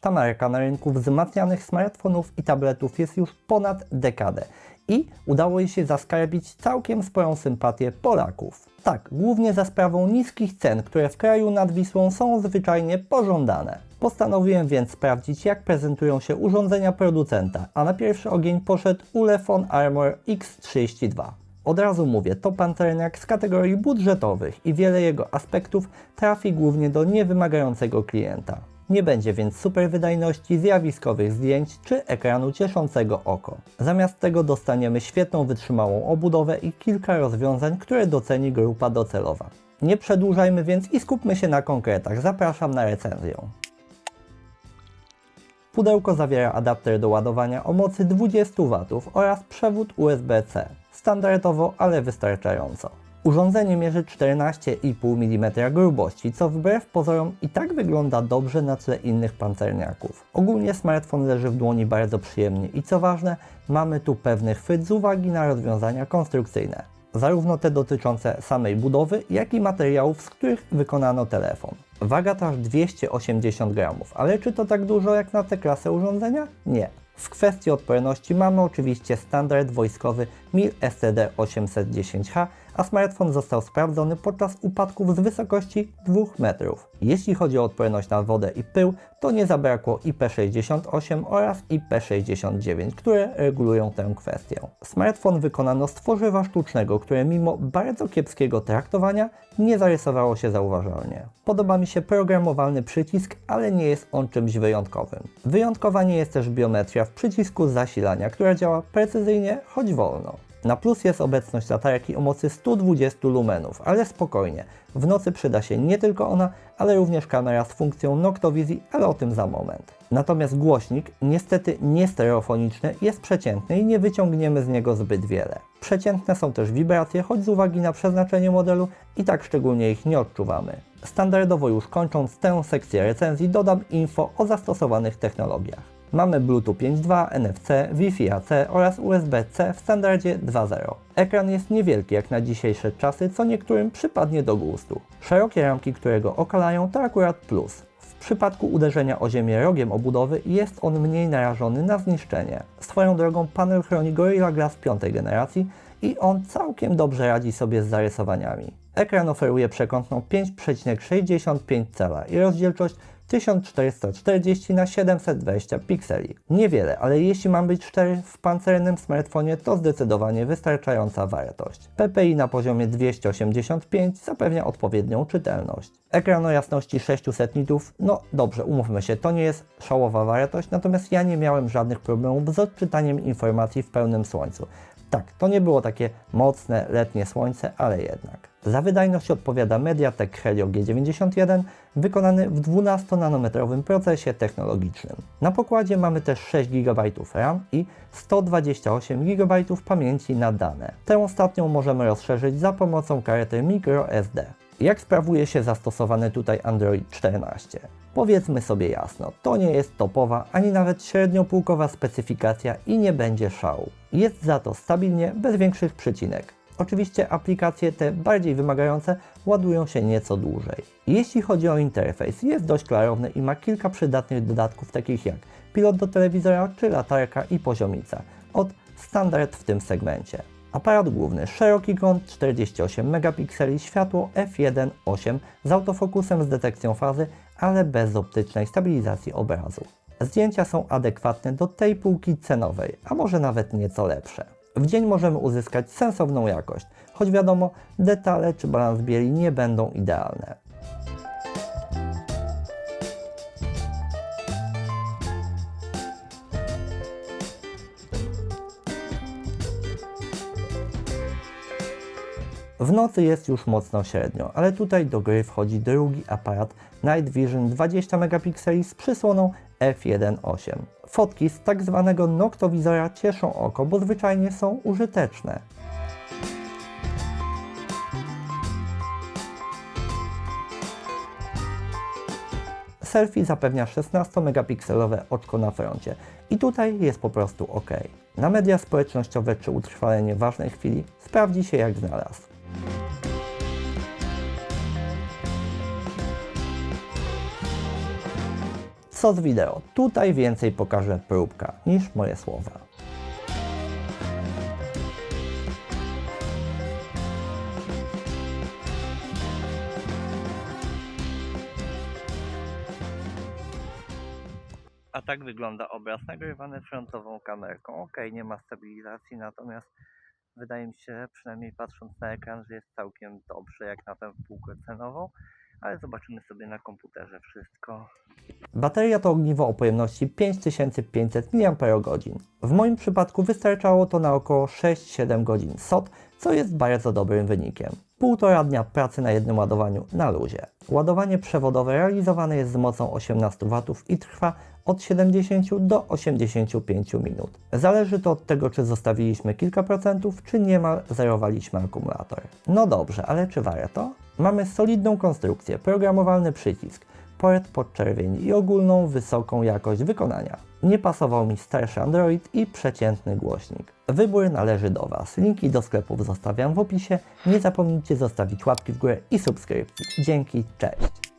Ta marka na rynku wzmacnianych smartfonów i tabletów jest już ponad dekadę i udało jej się zaskarbić całkiem sporą sympatię Polaków. Tak, głównie za sprawą niskich cen, które w kraju nad Wisłą są zwyczajnie pożądane. Postanowiłem więc sprawdzić, jak prezentują się urządzenia producenta, a na pierwszy ogień poszedł Ulefone Armor X32. Od razu mówię, to pancerniak z kategorii budżetowych i wiele jego aspektów trafi głównie do niewymagającego klienta. Nie będzie więc super wydajności, zjawiskowych zdjęć czy ekranu cieszącego oko. Zamiast tego dostaniemy świetną wytrzymałą obudowę i kilka rozwiązań, które doceni grupa docelowa. Nie przedłużajmy więc i skupmy się na konkretach. Zapraszam na recenzję. Pudełko zawiera adapter do ładowania o mocy 20 W oraz przewód USB-C. Standardowo, ale wystarczająco. Urządzenie mierzy 14,5 mm grubości, co wbrew pozorom i tak wygląda dobrze na tle innych pancerniaków. Ogólnie smartfon leży w dłoni bardzo przyjemnie i co ważne, mamy tu pewny chwyt z uwagi na rozwiązania konstrukcyjne. Zarówno te dotyczące samej budowy, jak i materiałów, z których wykonano telefon. Waga to aż 280 gramów, ale czy to tak dużo jak na tę klasę urządzenia? Nie. W kwestii odporności mamy oczywiście standard wojskowy MIL STD-810H, a smartfon został sprawdzony podczas upadków z wysokości 2 metrów. Jeśli chodzi o odporność na wodę i pył, to nie zabrakło IP68 oraz IP69, które regulują tę kwestię. Smartfon wykonano z tworzywa sztucznego, które mimo bardzo kiepskiego traktowania nie zarysowało się zauważalnie. Podoba mi się programowalny przycisk, ale nie jest on czymś wyjątkowym. Wyjątkowa nie jest też biometria w przycisku zasilania, która działa precyzyjnie, choć wolno. Na plus jest obecność latarki o mocy 120 lumenów, ale spokojnie, w nocy przyda się nie tylko ona, ale również kamera z funkcją Noctowizji, ale o tym za moment. Natomiast głośnik, niestety nie stereofoniczny, jest przeciętny i nie wyciągniemy z niego zbyt wiele. Przeciętne są też wibracje, choć z uwagi na przeznaczenie modelu i tak szczególnie ich nie odczuwamy. Standardowo już kończąc tę sekcję recenzji dodam info o zastosowanych technologiach. Mamy Bluetooth 5.2, NFC, Wi-Fi AC oraz USB-C w standardzie 2.0. Ekran jest niewielki jak na dzisiejsze czasy, co niektórym przypadnie do gustu. Szerokie ramki, które go okalają to akurat plus. W przypadku uderzenia o ziemię rogiem obudowy jest on mniej narażony na zniszczenie. Swoją drogą panel chroni Gorilla Glass 5 generacji i on całkiem dobrze radzi sobie z zarysowaniami. Ekran oferuje przekątną 5,65 cala i rozdzielczość 1440 na 720 pikseli. Niewiele, ale jeśli mam być w pancernym smartfonie to zdecydowanie wystarczająca wartość. PPI na poziomie 285 zapewnia odpowiednią czytelność. Ekran o jasności 600 nitów, no dobrze, umówmy się, to nie jest szałowa wartość, natomiast ja nie miałem żadnych problemów z odczytaniem informacji w pełnym słońcu. Tak, to nie było takie mocne letnie słońce, ale jednak. Za wydajność odpowiada MediaTek Helio G91, wykonany w 12-nanometrowym procesie technologicznym. Na pokładzie mamy też 6 GB RAM i 128 GB pamięci na dane. Tę ostatnią możemy rozszerzyć za pomocą karty microSD. Jak sprawuje się zastosowany tutaj Android 14? Powiedzmy sobie jasno, to nie jest topowa ani nawet średniopółkowa specyfikacja i nie będzie szału. Jest za to stabilnie, bez większych przycinek. Oczywiście aplikacje te bardziej wymagające ładują się nieco dłużej. Jeśli chodzi o interfejs, jest dość klarowny i ma kilka przydatnych dodatków takich jak pilot do telewizora czy latarka i poziomica. Od standard w tym segmencie. Aparat główny, szeroki kąt 48 megapikseli, światło f1.8 z autofokusem z detekcją fazy, ale bez optycznej stabilizacji obrazu. Zdjęcia są adekwatne do tej półki cenowej, a może nawet nieco lepsze. W dzień możemy uzyskać sensowną jakość, choć wiadomo, detale czy balans bieli nie będą idealne. W nocy jest już mocno średnio, ale tutaj do gry wchodzi drugi aparat Night Vision 20 megapikseli z przysłoną f1.8. Fotki z tak zwanego noktowizora cieszą oko, bo zwyczajnie są użyteczne. Selfie zapewnia 16-megapikselowe oczko na froncie i tutaj jest po prostu ok. Na media społecznościowe czy utrwalenie ważnej chwili sprawdzi się jak znalazł. Co z wideo? Tutaj więcej pokaże próbka niż moje słowa. A tak wygląda obraz nagrywany frontową kamerką. Ok, nie ma stabilizacji, natomiast wydaje mi się, przynajmniej patrząc na ekran, że jest całkiem dobrze jak na tę półkę cenową, ale zobaczymy sobie na komputerze wszystko. Bateria to ogniwo o pojemności 5500 mAh. W moim przypadku wystarczało to na około 6-7 godzin SOT, co jest bardzo dobrym wynikiem. Półtora dnia pracy na jednym ładowaniu na luzie. Ładowanie przewodowe realizowane jest z mocą 18 W i trwa od 70 do 85 minut. Zależy to od tego, czy zostawiliśmy kilka procentów, czy niemal zerowaliśmy akumulator. No dobrze, ale czy warto? Mamy solidną konstrukcję, programowalny przycisk, port podczerwieni i ogólną wysoką jakość wykonania. Nie pasował mi starszy Android i przeciętny głośnik. Wybór należy do Was. Linki do sklepów zostawiam w opisie. Nie zapomnijcie zostawić łapki w górę i subskrypcji. Dzięki, cześć!